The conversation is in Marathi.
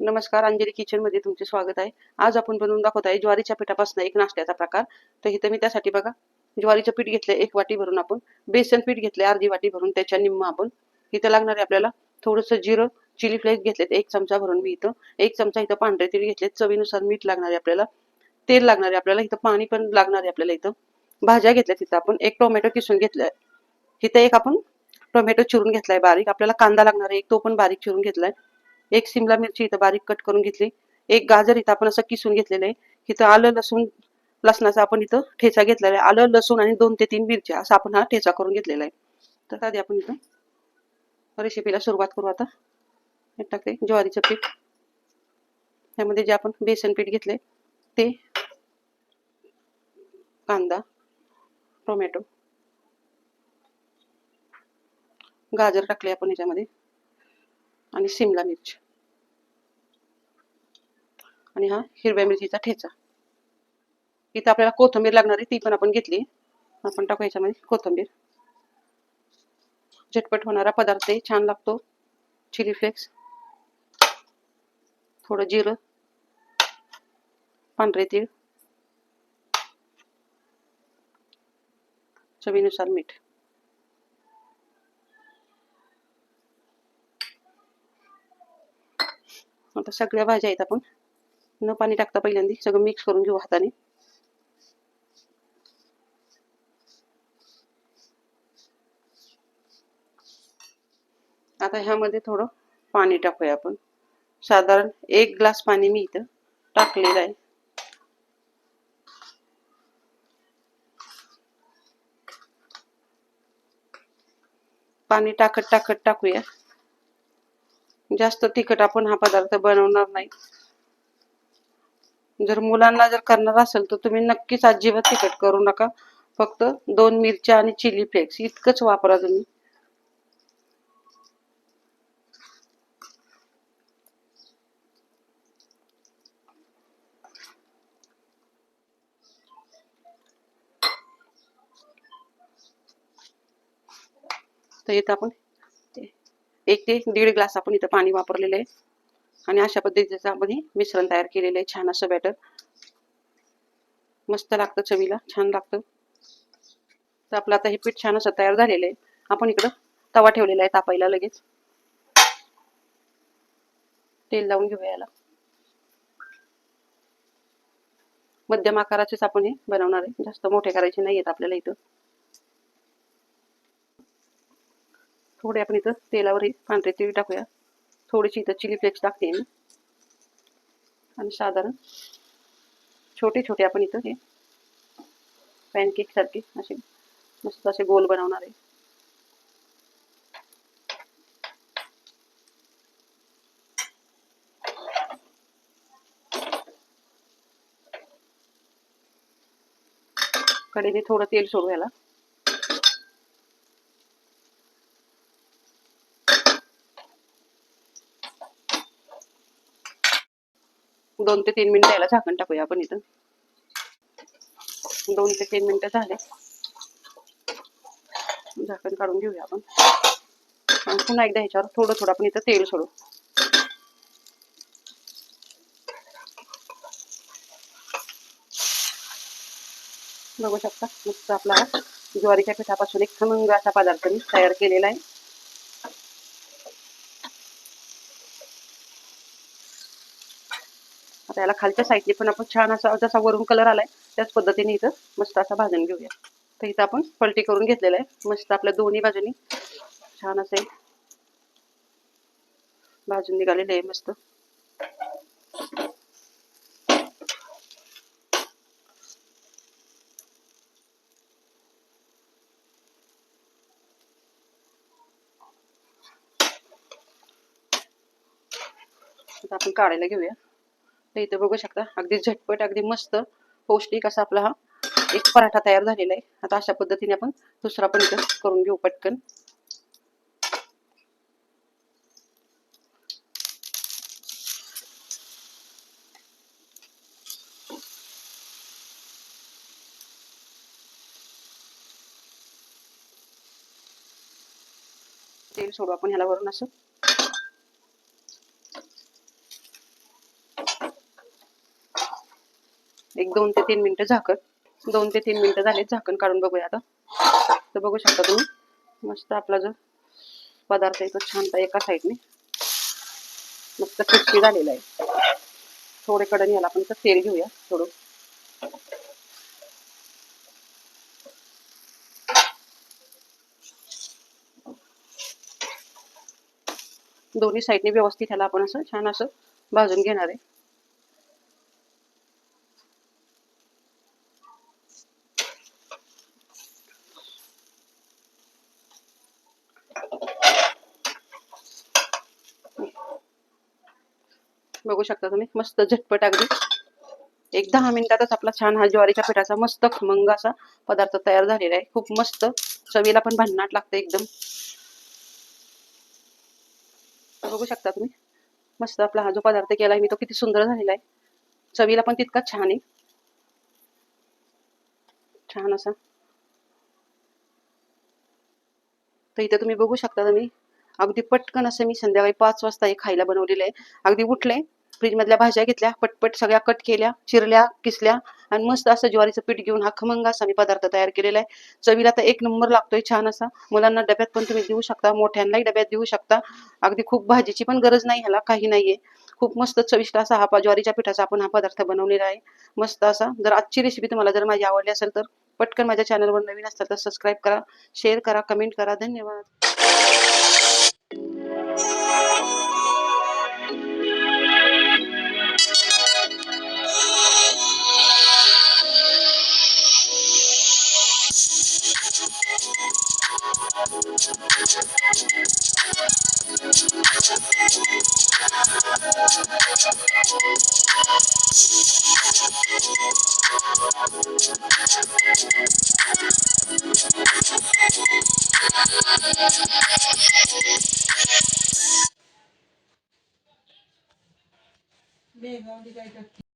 नमस्कार अंजली किचनमध्ये तुमचे स्वागत आहे. आज आपण बनवून दाखवत आहे ज्वारीच्या पिठापासून एक नाश्त्याचा प्रकार. तर इथं मी त्यासाठी बघा ज्वारीचं पीठ घेतलंय एक वाटी भरून आपण. बेसन पीठ घेतलंय अर्धी वाटी भरून त्याच्या निम्म आपण. इथं लागणार आहे आपल्याला थोडंसं जिरं चिली फ्लेक्स घेतलेत एक चमचा भरून मी इथं. एक चमचा इथं पांढरे तीळ घेतलेत चवीनुसार मीठ लागणार आहे आपल्याला. तेल लागणार आहे आपल्याला इथं पाणी पण लागणार आहे आपल्याला इथं. भाज्या घेतल्या तिथं. आपण एक टोमॅटो किसून घेतलाय. इथं एक आपण टोमॅटो चिरून घेतलाय बारीक. आपल्याला कांदा लागणार आहे एक तो पण बारीक चिरून घेतलाय. एक सिमला मिरची इथं बारीक कट करून घेतली. एक गाजर इथं आपण असं किसून घेतलेलं आहे. इथं आलं लसूण लसणाचा आपण इथं ठेचा घेतलेला आहे. आलं लसूण आणि दोन ते तीन मिरच्या असा आपण हा ठेचा करून घेतलेला आहे. तर आधी आपण इथं रेसिपीला सुरुवात करू आता. टाकते. ज्वारीचं पीठ. त्यामध्ये जे आपण बेसन पीठ घेतले ते कांदा टोमॅटो. गाजर टाकले आपण याच्यामध्ये. आणि शिमला मिरच. आणि हा हिरव्या मिरचीचा ठेचा. इथं आपल्याला कोथिंबीर लागणार आहे ती पण आपण घेतली. आपण टाकू याच्यामध्ये कोथिंबीर. झटपट होणारा पदार्थ आहे छान लागतो. Chilli flakes. थोडं जिरं. पांढरे तीळ. चवीनुसार मीठ. आता सगळ्या भाज्या आहेत आपण. न पाणी टाकता पहिल्यांदा सगळं मिक्स करून घेऊ हाताने. आता ह्यामध्ये थोडं पाणी टाकूया आपण. साधारण एक ग्लास पाणी मी इथं टाकलेलं आहे. पाणी टाकत टाकत टाकूया. जास्त तिखट आपण हा पदार्थ बनवणार नाही. जर मुलांना जर करणार असेल तर तुम्ही नक्कीच अजिबात तिखट करू नका. फक्त दोन मिरच्या आणि चिली फ्लेक्स इतकंच वापरा तुम्ही. तर इथं आपण एक ते दीड ग्लास आपण इथं पाणी वापरलेलं आहे. आणि अशा पद्धतीचं आपण हे मिश्रण तयार केलेलं आहे. छान असं बॅटर मस्त लागतं चवीला छान लागतं. तर आपलं आता हे पीठ छान असं तयार झालेलं आहे. आपण इकडं तवा ठेवलेला आहे तापायला लगेच. तेल लावून घेऊया याला. मध्यम आकाराचेच आपण हे बनवणार आहे. जास्त मोठे करायचे नाही आहेत आपल्याला इथं. थोडे आपण इथं तेलावर पांढरे तीळ टाकूया. चिली फ्लेक्स टाकते आणि साधारण छोटे छोटे आपण इथं हे पॅनकेक सारखे असे मस्त असे गोल बनवणार आहे. कडेने थोडं तेल सोडू दोन ते तीन मिनिटं याला झाकण टाकूया आपण इथं. दोन ते तीन मिनिटं झाले. झाकण काढून घेऊया आपण. पुन्हा एकदा ह्याच्यावर थोडं थोडं आपण इथं तेल सोडू. बघू शकता मस्त आपला ज्वारीच्या पिठापासून एक खमंग असा पदार्थ मी तयार केलेला आहे. आता याला खालच्या साईडने पण आपण छान असा जसा वरून कलर आलाय त्याच पद्धतीने इथं मस्त असा भाजून घेऊया. तर इथं आपण पलटी करून घेतलेला आहे. मस्त आपल्या दोन्ही बाजूनी छान असे भाजून निघालेले आहे मस्त. आपण काढायला घेऊया. शकता इथे बघू शकता अगदी झटपट अगदी मस्त पौष्टिक असा आपला हा एक पराठा तयार झालेला आहे. आता अशा पद्धतीने आपण दुसरा पण इथं करून घेऊ पटकन. तेल सोडू आपण ह्याला वरून असं. एक दोन ते तीन मिनिटं झाकण. दोन ते तीन मिनिटं झाले झाकण काढून बघूया आता. तर बघू शकता तुम्ही. मस्त आपला जो पदार्थ आहे तो छान एका साईडने. मस्त क्रिस्पी झालेला आहे. थोडे कडन याला आपण तर तेल घेऊया थोडं. दोन्ही साईडने व्यवस्थित ह्याला आपण असं छान असं भाजून घेणार आहे. बघू शकता तुम्ही. मस्त झटपट अगदी. एक दहा मिनिटातच आपला छान हा ज्वारीच्या पिठाचा मस्त खमंग असा पदार्थ तयार झालेला आहे. खूप मस्त. चवीला पण भन्नाट लागतं एकदम. बघू शकता तुम्ही. मस्त आपला हा जो पदार्थ केला आहे मी तो किती सुंदर झालेला आहे. चवीला पण तितकाच छान आहे. छान असा. तर इथे तुम्ही बघू शकता तुम्ही. अगदी पटकन असं मी संध्याकाळी पाच वाजता हे खायला बनवलेलं आहे. अगदी उठले फ्रीजमधल्या भाज्या घेतल्या पटपट सगळ्या कट केल्या चिरल्या किसल्या आणि मस्त असं ज्वारीचं पीठ घेऊन हा खमंग असा मी पदार्थ तयार केलेला आहे. चवीला तर एक नंबर लागतोय छान असा. मुलांना डब्यात पण तुम्ही देऊ शकता मोठ्यांनाही डब्यात देऊ शकता. अगदी खूप भाजीची पण गरज नाही ह्याला काही नाहीये. खूप मस्त चविष्ट असा हा ज्वारीच्या पिठाचा आपण हा पदार्थ बनवलेला आहे. मस्त असा. जर आजची रेसिपी तुम्हाला जर माझी आवडली असेल तर पटकन माझ्या चॅनलवर नवीन असतात तर सबस्क्राईब करा शेअर करा कमेंट करा. धन्यवाद. Bem, vamos ligar aqui.